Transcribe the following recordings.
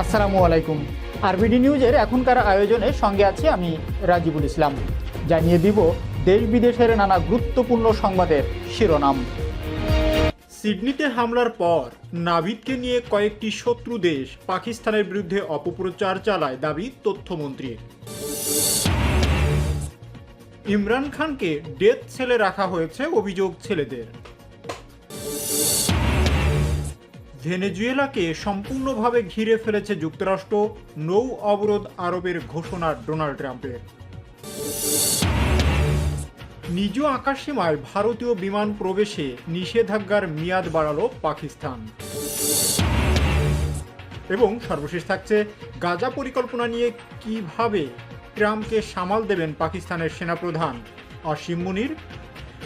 আসসালামু আলাইকুম। আরবিডি নিউজের এখনকার আয়োজনে সঙ্গে আছি আমি রাজিবুল ইসলাম। জানিয়ে দিব, দেশ বিদেশের নানা গুরুত্বপূর্ণ সংবাদের শিরোনাম। সিডনিতে হামলার পর নাবিদকে নিয়ে কয়েকটি শত্রু দেশ পাকিস্তানের বিরুদ্ধে অপপ্রচার চালায় দাবি তথ্যমন্ত্রীর। ইমরান খানকে ডেথ সেলে রাখা হয়েছে অভিযোগ ছেলেদের। ভেনেজুয়েলাকে সম্পূর্ণভাবে ঘিরে ফেলেছে যুক্তরাষ্ট্র, নৌ অবরোধ আরবের ঘোষণা ডোনাল্ড ট্রাম্পের। নিজ আকাশসীমায় ভারতীয় বিমান প্রবেশে নিষেধাজ্ঞার মেয়াদ বাড়ালো পাকিস্তান। এবং সর্বশেষ থাকছে গাজা পরিকল্পনা নিয়ে কীভাবে ট্রাম্পকে সামাল দেবেন পাকিস্তানের সেনাপ্রধান অসীম মুনির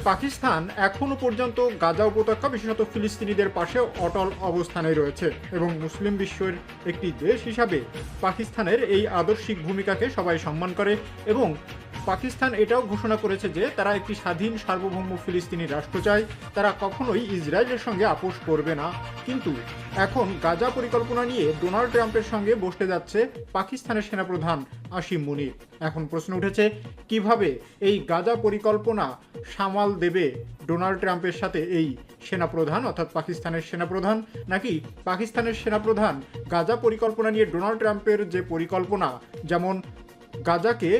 পাকিস্তান এখনও পর্যন্ত গাজা উপত্যকা, বিশেষত ফিলিস্তিনিদের পাশে অটল অবস্থানে রয়েছে এবং মুসলিম বিশ্বের একটি দেশ হিসাবে পাকিস্তানের এই আদর্শিক ভূমিকাকে সবাই সম্মান করে এবং পাকিস্তান এটাও ঘোষণা করেছে যে তারা একটি স্বাধীন সার্বভৌম ফিলিস্তিনি রাষ্ট্র চায়। তারা কখনোই ইসরায়েলের সঙ্গে আপোষ করবে না। কিন্তু এখন গাজা পরিকল্পনা নিয়ে ডোনাল্ড ট্রাম্পের সঙ্গে বসতে যাচ্ছে পাকিস্তানের সেনাপ্রধান আসিম মুনির। এখন প্রশ্ন উঠেছে, কীভাবে এই গাজা পরিকল্পনা সামাল দেবে ডোনাল্ড ট্রাম্পের সাথে এই সেনাপ্রধান, অর্থাৎ পাকিস্তানের সেনাপ্রধান, নাকি পাকিস্তানের সেনাপ্রধান গাজা পরিকল্পনা নিয়ে ডোনাল্ড ট্রাম্পের যে পরিকল্পনা, যেমন গাজাকে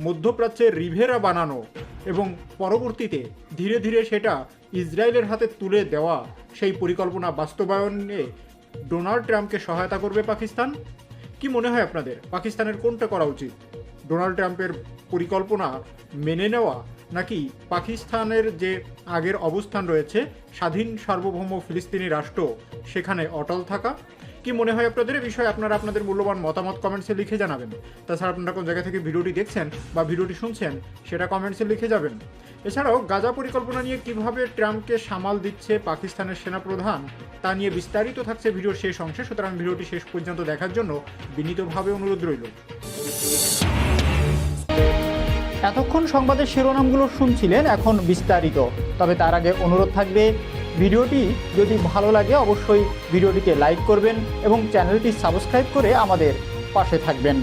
মধ্যপ্রাচ্যের রিভেরা বানানো এবং পরবর্তীতে ধীরে ধীরে সেটা ইসরায়েলের হাতে তুলে দেওয়া সেই পরিকল্পনা বাস্তবায়নে ডোনাল্ড ট্রাম্পকে সহায়তা করবে পাকিস্তান? কি মনে হয় আপনাদের? পাকিস্তানের কোনটা করা উচিত? ডোনাল্ড ট্রাম্পের পরিকল্পনা মেনে নেওয়া নাকি পাকিস্তানের যে আগের অবস্থান রয়েছে, স্বাধীন সার্বভৌম ফিলিস্তিনি রাষ্ট্র, সেখানে অটল থাকা? কি মনে হয় আপনাদের? এই বিষয়ে আপনারা আপনাদের মূল্যবান মতামত কমেন্টসে লিখে জানাবেন। তাছাড়া আপনারা কোন জায়গা থেকে ভিডিওটি দেখছেন বা ভিডিওটি শুনছেন, সেটা কমেন্টসে লিখে যাবেন। এছাড়াও গাজা পরিকল্পনা নিয়ে কীভাবে ট্রাম্পকে সামাল দিচ্ছে পাকিস্তানের সেনাপ্রধান, তা নিয়ে বিস্তারিত থাকছে ভিডিওর শেষ অংশে, সুতরাং ভিডিওটি শেষ পর্যন্ত দেখার জন্য বিনীতভাবে অনুরোধ রইল। এতক্ষণ সংবাদের শিরোনামগুলো শুনছিলেন, এখন বিস্তারিত। তবে তার আগে অনুরোধ থাকবে ভিডিওটি যদি ভালো লাগে, অবশ্যই ভিডিওটিকে লাইক করবেন এবং চ্যানেলটি সাবস্ক্রাইব করে আমাদের পাশে থাকবেন।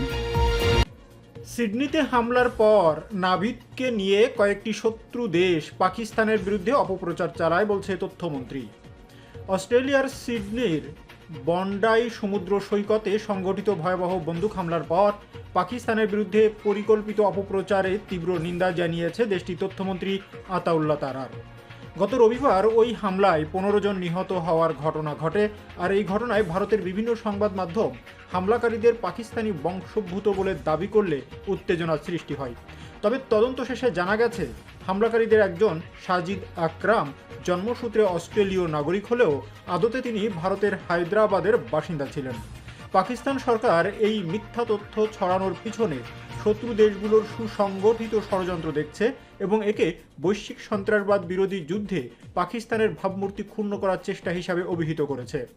সিডনিতে হামলার পর নাভিদকে নিয়ে কয়েকটি শত্রু দেশ পাকিস্তানের বিরুদ্ধে অপপ্রচার চালায় বলছে তথ্যমন্ত্রী। অস্ট্রেলিয়ার সিডনির বন্ডাই সমুদ্র সৈকতে সংগঠিত ভয়াবহ বন্দুক হামলার পর পাকিস্তানের বিরুদ্ধে পরিকল্পিত অপপ্রচারে তীব্র নিন্দা জানিয়েছে দেশটির তথ্যমন্ত্রী আতাউল্লাহ তারার। গত রবিবার ওই হামলায় পনেরো জন নিহত হওয়ার ঘটনা ঘটে, আর এই ঘটনায় ভারতের বিভিন্ন সংবাদ মাধ্যম হামলাকারীদের পাকিস্তানি বংশোদ্ভূত বলে দাবি করলে উত্তেজনার সৃষ্টি হয়। তবে তদন্ত শেষে জানা গেছে, হামলাকারীদের একজন সাজিদ আকরাম জন্মসূত্রে অস্ট্রেলীয় নাগরিক হলেও আদতে তিনি ভারতের হায়দ্রাবাদের বাসিন্দা ছিলেন। পাকিস্তান সরকার এই মিথ্যা তথ্য ছড়ানোর পিছনে শত্রু দেশগুলোর সুসংগঠিত ষড়যন্ত্র দেখছে এবং একে বৈশ্বিক সন্ত্রাসবাদ বিরোধী যুদ্ধে পাকিস্তানের ভাবমূর্তি ক্ষুণ্ণ করার চেষ্টা হিসাবে অভিহিত করেছে।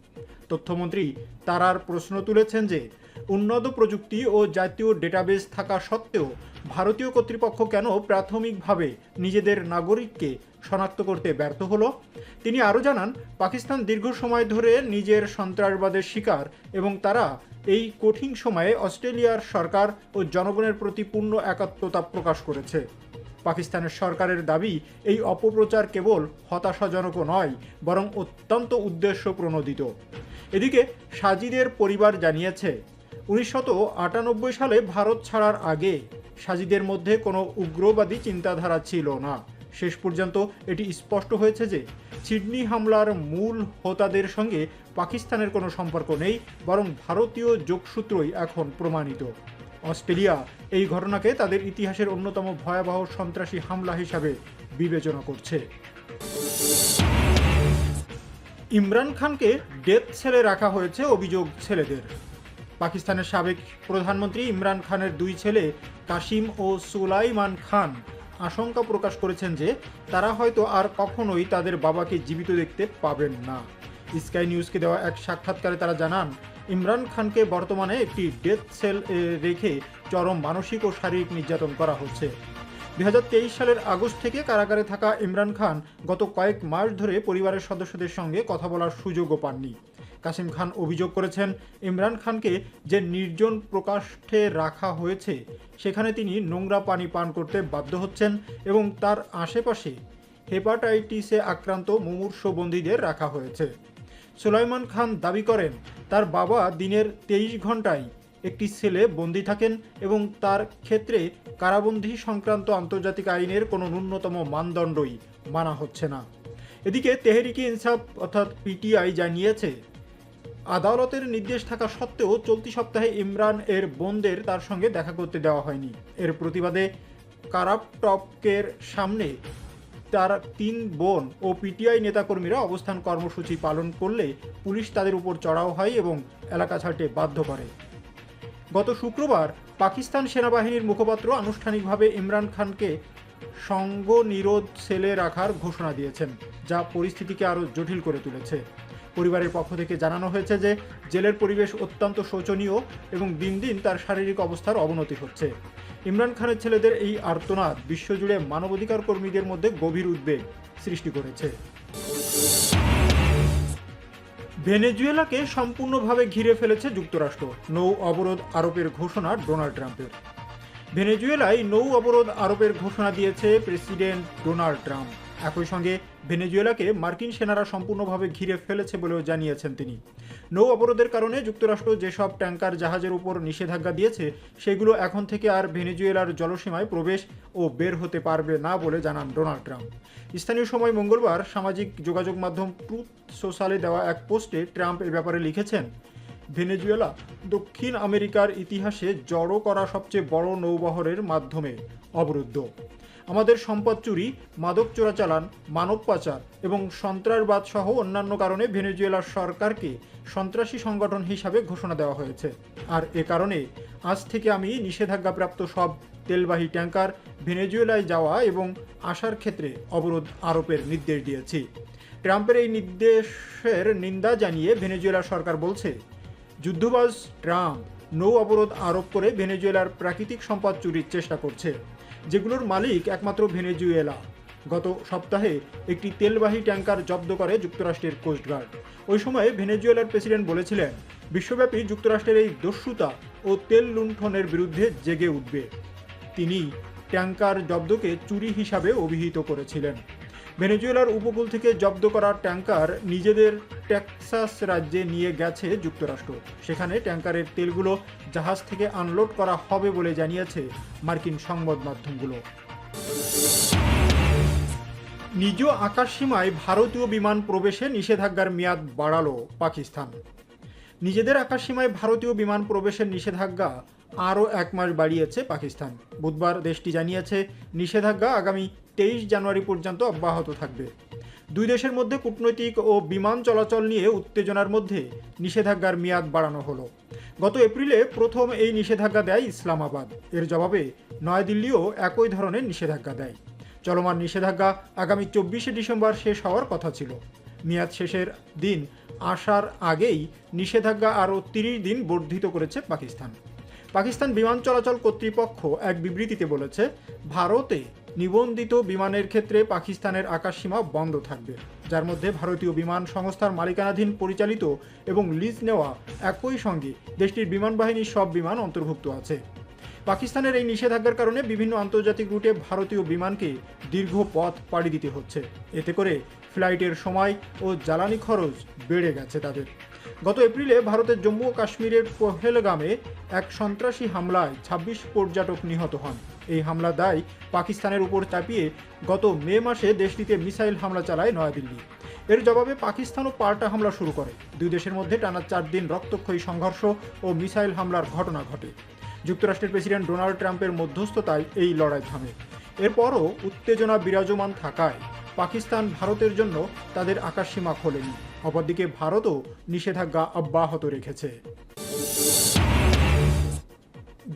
তথ্যমন্ত্রী তারার প্রশ্ন তুলেছেন যে, উন্নত প্রযুক্তি ও জাতীয় ডেটাবেস থাকা সত্ত্বেও ভারতীয় কর্তৃপক্ষ কেন প্রাথমিকভাবে নিজেদের নাগরিককে শনাক্ত করতে ব্যর্থ হলো? তিনি আরও জানান, পাকিস্তান দীর্ঘ সময় ধরে নিজের সন্ত্রাসবাদের শিকার এবং তারা এই কঠিন সময়ে অস্ট্রেলিয়ার সরকার ও জনগণের প্রতি পূর্ণ একাত্মতা প্রকাশ করেছে। পাকিস্তানের সরকারের দাবি, এই অপপ্রচার কেবল হতাশাজনকও নয়, বরং অত্যন্ত উদ্দেশ্য প্রণোদিত এদিকে সাজিদের পরিবার জানিয়েছে আটানব্বই সালে ভারত ছাড়ার আগে সাজিদের মধ্যে কোনো উগ্রবাদী চিন্তাধারা ছিল না। শেষ পর্যন্ত এটি স্পষ্ট হয়েছে যে সিডনি হামলার মূল হোতাদের সঙ্গে পাকিস্তানের কোনো সম্পর্ক নেই, বরং ভারতীয় যোগসূত্রই এখন প্রমাণিত। অস্ট্রেলিয়া এই ঘটনাকে তাদের ইতিহাসের অন্যতম ভয়াবহ সন্ত্রাসী হামলা হিসাবে বিবেচনা করছে। ইমরান খানকে ডেথ ছেলে রাখা হয়েছে অভিযোগ ছেলেদের। পাকিস্তানের সাবেক প্রধানমন্ত্রী ইমরান খানের দুই ছেলে কাশিম ও সুলাইমান খান আশঙ্কা প্রকাশ করেছেন যে তারা হয়তো আর কখনোই তাদের বাবাকে জীবিত দেখতে পাবেন না। স্কাই নিউজকে দেওয়া এক সাক্ষাৎকারে তারা জানান, ইমরান খানকে বর্তমানে একটি ডেথ সেল রেখে চরম মানসিক ও শারীরিক নির্যাতন করা হচ্ছে। দু হাজার তেইশ সালের আগস্ট থেকে কারাগারে থাকা ইমরান খান গত কয়েক মাস ধরে পরিবারের সদস্যদের সঙ্গে কথা বলার সুযোগও পাননি। কাসিম খান অভিযোগ করেছেন, ইমরান খানকে যে নির্জন প্রকাশ্যে রাখা হয়েছে, সেখানে তিনি নোংরা পানি পান করতে বাধ্য হচ্ছেন এবং তার আশেপাশে হেপাটাইটিসে আক্রান্ত মুমূর্ষ বন্দীদের রাখা হয়েছে। সুলাইমান খান দাবি করেন, তার বাবা দিনের তেইশ ঘন্টায় একটি ছেলে বন্দী থাকেন এবং তার ক্ষেত্রে কারাবন্দী সংক্রান্ত আন্তর্জাতিক আইনের কোনো ন্যূনতম মানদণ্ডই মানা হচ্ছে না। এদিকে তেহরিকি ইনসাফ অর্থাৎ পিটিআই জানিয়েছে আদালতের নির্দেশ থাকা সত্ত্বেও চলতি সপ্তাহে ইমরান এর বোনদের তার সঙ্গে দেখা করতে দেওয়া হয়নি। এর প্রতিবাদে কারাপটপকের সামনে তার তিন বোন ও পিটিআই নেতাকর্মীরা অবস্থান কর্মসূচি পালন করলে পুলিশ তাদের উপর চড়াও হয় এবং এলাকা ছাড়তে বাধ্য করে। গত শুক্রবার পাকিস্তান সেনাবাহিনীর মুখপাত্র আনুষ্ঠানিকভাবে ইমরান খানকে সঙ্গ নিরোধ সেলে রাখার ঘোষণা দিয়েছেন, যা পরিস্থিতিকে আরও জটিল করে তুলেছে। পরিবারের পক্ষ থেকে জানানো হয়েছে যে জেলের পরিবেশ অত্যন্ত শোচনীয় এবং দিন দিন তার শারীরিক অবস্থার অবনতি হচ্ছে। ইমরান খানের ছেলেদের এই আর্তনাদ বিশ্বজুড়ে মানবাধিকার কর্মীদের মধ্যে গভীর উদ্বেগ সৃষ্টি করেছে। ভেনেজুয়েলাকে সম্পূর্ণভাবে ঘিরে ফেলেছে যুক্তরাষ্ট্র, নৌ অবরোধ আরোপের ঘোষণা ডোনাল্ড ট্রাম্পের। ভেনেজুয়েলায় নৌ অবরোধ আরোপের ঘোষণা দিয়েছে প্রেসিডেন্ট ডোনাল্ড ট্রাম্প। একই সঙ্গে ভেনেজুয়েলাকে মার্কিন সেনারা সম্পূর্ণভাবে ঘিরে ফেলেছে বলেও জানিয়েছেন তিনি। নৌ অবরোধের কারণে যুক্তরাষ্ট্র যেসব ট্যাঙ্কার জাহাজের উপর নিষেধাজ্ঞা দিয়েছে, সেগুলো এখন থেকে আর ভেনেজুয়েলার জলসীমায় প্রবেশ ও বের হতে পারবে না বলে জানান ডোনাল্ড ট্রাম্প। স্থানীয় সময় মঙ্গলবার সামাজিক যোগাযোগ মাধ্যম ট্রুথ সোশ্যালে দেওয়া এক পোস্টে ট্রাম্প এ ব্যাপারে লিখেছেন, ভেনেজুয়েলা দক্ষিণ আমেরিকার ইতিহাসে জড়ো করা সবচেয়ে বড় নৌবহরের মাধ্যমে অবরুদ্ধ। আমাদের সম্পদ চুরি, মাদক চোরাচালান, মানব পাচার এবং সন্ত্রাসবাদ সহ অন্যান্য কারণে ভেনেজুয়েলার সরকারকে সন্ত্রাসী সংগঠন হিসাবে ঘোষণা দেওয়া হয়েছে। আর এ কারণে আজ থেকে আমি নিষেধাজ্ঞাপ্রাপ্ত সব তেলবাহী ট্যাঙ্কার ভেনেজুয়েলায় যাওয়া এবং আসার ক্ষেত্রে অবরোধ আরোপের নির্দেশ দিয়েছি। ট্রাম্পের এই নির্দেশের নিন্দা জানিয়ে ভেনেজুয়েলার সরকার বলছে, যুদ্ধবাজ ট্রাম্প নৌ অবরোধ আরোপ করে ভেনেজুয়েলার প্রাকৃতিক সম্পদ চুরির চেষ্টা করছে। যেগুলোর মালিক একমাত্র ভেনেজুয়েলা। গত সপ্তাহে একটি তেলবাহী ট্যাঙ্কার জব্দ করে যুক্তরাষ্ট্রের কোস্টগার্ড ওই সময় ভেনেজুয়েলার প্রেসিডেন্ট বলেছিলেন, বিশ্বব্যাপী যুক্তরাষ্ট্রের এই দস্যুতা ও তেল লুণ্ঠনের বিরুদ্ধে জেগে উঠবে। তিনি ট্যাঙ্কার জব্দকে চুরি হিসাবে অভিহিত করেছিলেন। ভেনেজুয়েলার উপকূল থেকে জব্দ করা ট্যাঙ্কার নিজেদের টেক্সাস রাজ্যে নিয়ে গেছে যুক্তরাষ্ট্র। সেখানে ট্যাঙ্কারের তেলগুলো জাহাজ থেকে আনলোড করা হবে বলে জানিয়েছে মার্কিন সংবাদ মাধ্যমগুলো। নিজ আকাশসীমায় ভারতীয় বিমান প্রবেশে নিষেধাজ্ঞার মেয়াদ বাড়ালো পাকিস্তান। নিজেদের আকাশসীমায় ভারতীয় বিমান প্রবেশের নিষেধাজ্ঞা আরও এক মাস বাড়িয়েছে পাকিস্তান। বুধবার দেশটি জানিয়েছে, নিষেধাজ্ঞা আগামী তেইশ জানুয়ারি পর্যন্ত অব্যাহত থাকবে। দুই দেশের মধ্যে কূটনৈতিক ও বিমান চলাচল নিয়ে উত্তেজনার মধ্যে নিষেধাজ্ঞার মেয়াদ বাড়ানো হলো। গত এপ্রিলে প্রথম এই নিষেধাজ্ঞা দেয় ইসলামাবাদ। এর জবাবে নয়াদিল্লিও একই ধরনের নিষেধাজ্ঞা দেয়। চলমান নিষেধাজ্ঞা আগামী চব্বিশে ডিসেম্বর শেষ হওয়ার কথা ছিল। মেয়াদ শেষের দিন আসার আগেই নিষেধাজ্ঞা আরও তিরিশ দিন বর্ধিত করেছে পাকিস্তান। পাকিস্তান বিমান চলাচল কর্তৃপক্ষ এক বিবৃতিতে বলেছে, ভারতে নিবন্ধিত বিমানের ক্ষেত্রে পাকিস্তানের আকাশসীমা বন্ধ থাকবে। যার মধ্যে ভারতীয় বিমান সংস্থার মালিকানাধীন পরিচালিত এবং লিজ নেওয়া একই সঙ্গে দেশটির বিমান বাহিনীর সব বিমান অন্তর্ভুক্ত আছে। পাকিস্তানের এই নিষেধাজ্ঞার কারণে বিভিন্ন আন্তর্জাতিক রুটে ভারতীয় বিমানকে দীর্ঘ পথ পাড়ি দিতে হচ্ছে। এতে করে ফ্লাইটের সময় ও জ্বালানি খরচ বেড়ে গেছে তাদের। গত এপ্রিলে ভারতের জম্মু ও কাশ্মীরের পহেলগামে এক সন্ত্রাসী হামলায় ২৬ পর্যটক নিহত হন। এই হামলা দায় পাকিস্তানের উপর চাপিয়ে গত মে মাসে দেশটিতে মিসাইল হামলা চালায় নয়াদিল্লি। এর জবাবে পাকিস্তানও পাল্টা হামলা শুরু করে। দুই দেশের মধ্যে টানা চার দিন রক্তক্ষয়ী সংঘর্ষ ও মিসাইল হামলার ঘটনা ঘটে। যুক্তরাষ্ট্রের প্রেসিডেন্ট ডোনাল্ড ট্রাম্পের মধ্যস্থতায় এই লড়াই থামে। এরপরও উত্তেজনা বিরাজমান থাকায় পাকিস্তান ভারতের জন্য তাদের আকাশসীমা খোলেনি। অপরদিকে ভারতও নিষেধাজ্ঞা অব্যাহত রেখেছে।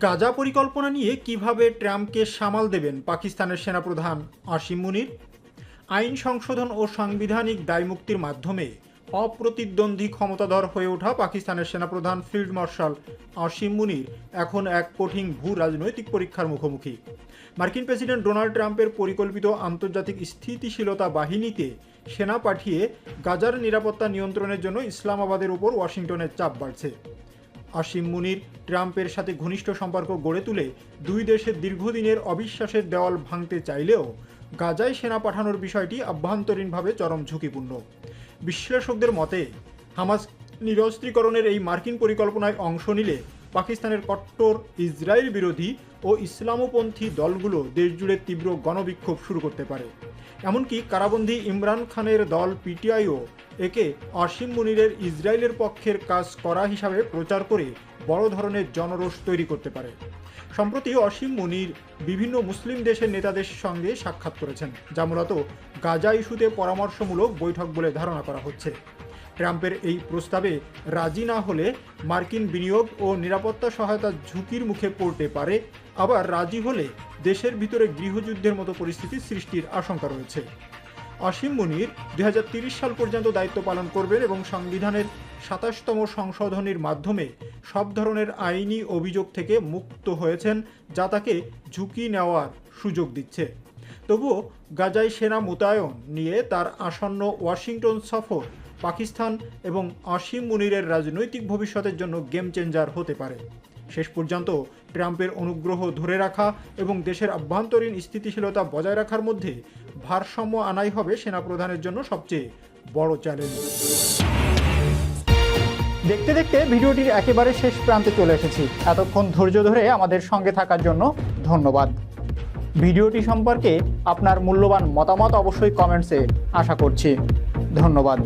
গাজা পরিকল্পনা নিয়ে কীভাবে ট্রাম্পকে সামাল দেবেন পাকিস্তানের সেনাপ্রধান আসিম মুনির? আইন সংশোধন ও সাংবিধানিক দায়মুক্তির মাধ্যমে অপ্রতিদ্বন্দ্বী ক্ষমতাধর হয়ে ওঠা পাকিস্তানের সেনাপ্রধান ফিল্ড মার্শাল আসিম মুনির এখন এক কঠিন ভূ রাজনৈতিক পরীক্ষার মুখোমুখি। মার্কিন প্রেসিডেন্ট ডোনাল্ড ট্রাম্পের পরিকল্পিত আন্তর্জাতিক স্থিতিশীলতা বাহিনীতে সেনা পাঠিয়ে গাজার নিরাপত্তা নিয়ন্ত্রণের জন্য ইসলামাবাদের উপর ওয়াশিংটনের চাপ বাড়ছে। আসিম মুনির ট্রাম্পের সাথে ঘনিষ্ঠ সম্পর্ক গড়ে তুলে দুই দেশের দীর্ঘদিনের অবিশ্বাসের দেওয়াল ভাঙতে চাইলেও গাজায় সেনা পাঠানোর বিষয়টি আভ্যন্তরীণভাবে চরম ঝুঁকিপূর্ণ। বিশ্লেষকদের মতে, হামাস নিরস্ত্রীকরণের এই মার্কিন পরিকল্পনায় অংশ নিলে পাকিস্তানের কট্টর ইসরায়েল বিরোধী ও ইসলামপন্থী দলগুলো দেশজুড়ে তীব্র গণবিক্ষোভ শুরু করতে পারে। এমনকি কারাবন্দী ইমরান খানের দল পিটিআইও একে অসীম মুনিরের ইসরায়েলের পক্ষের কাজ করা হিসাবে প্রচার করে বড় ধরনের জনরোষ তৈরি করতে পারে। সম্প্রতি অসীম মুনির বিভিন্ন মুসলিম দেশের নেতাদের সঙ্গে সাক্ষাৎ করেছেন, যা মূলত গাজা ইস্যুতে পরামর্শমূলক বৈঠক বলে ধারণা করা হচ্ছে। ট্রাম্পের এই প্রস্তাবে রাজি না হলে মার্কিন বিনিয়োগ ও নিরাপত্তা সহায়তা ঝুঁকির মুখে পড়তে পারে। আবার রাজি হলে দেশের ভিতরে গৃহযুদ্ধের মতো পরিস্থিতি সৃষ্টির আশঙ্কা রয়েছে। অসীম মুনির দুই সাল পর্যন্ত দায়িত্ব পালন করবেন এবং সংবিধানের সাতাশতম সংশোধনীর মাধ্যমে সব ধরনের আইনি অভিযোগ থেকে মুক্ত হয়েছেন, যা তাকে ঝুঁকি নেওয়ার সুযোগ দিচ্ছে। তবুও গাজায় সেনা মোতায়েন নিয়ে তার আসন্ন ওয়াশিংটন সফর পাকিস্তান এবং অসীম মুনিরের রাজনৈতিক ভবিষ্যতের জন্য গেম চেঞ্জার হতে পারে। শেষ পর্যন্ত ট্রাম্পের অনুগ্রহ ধরে রাখা এবং দেশের আভ্যন্তরীণ স্থিতিশীলতা বজায় রাখার মধ্যে ভারসাম্য আনাই হবে সেনাপ্রধানের জন্য সবচেয়ে বড় চ্যালেঞ্জ দেখতে দেখতে ভিডিওটির একেবারে শেষ প্রান্তে চলে এসেছি। এতক্ষণ ধৈর্য ধরে আমাদের সঙ্গে থাকার জন্য ধন্যবাদ। ভিডিওটি সম্পর্কে আপনার মূল্যবান মতামত অবশ্যই কমেন্টসে আশা করছি। ধন্যবাদ।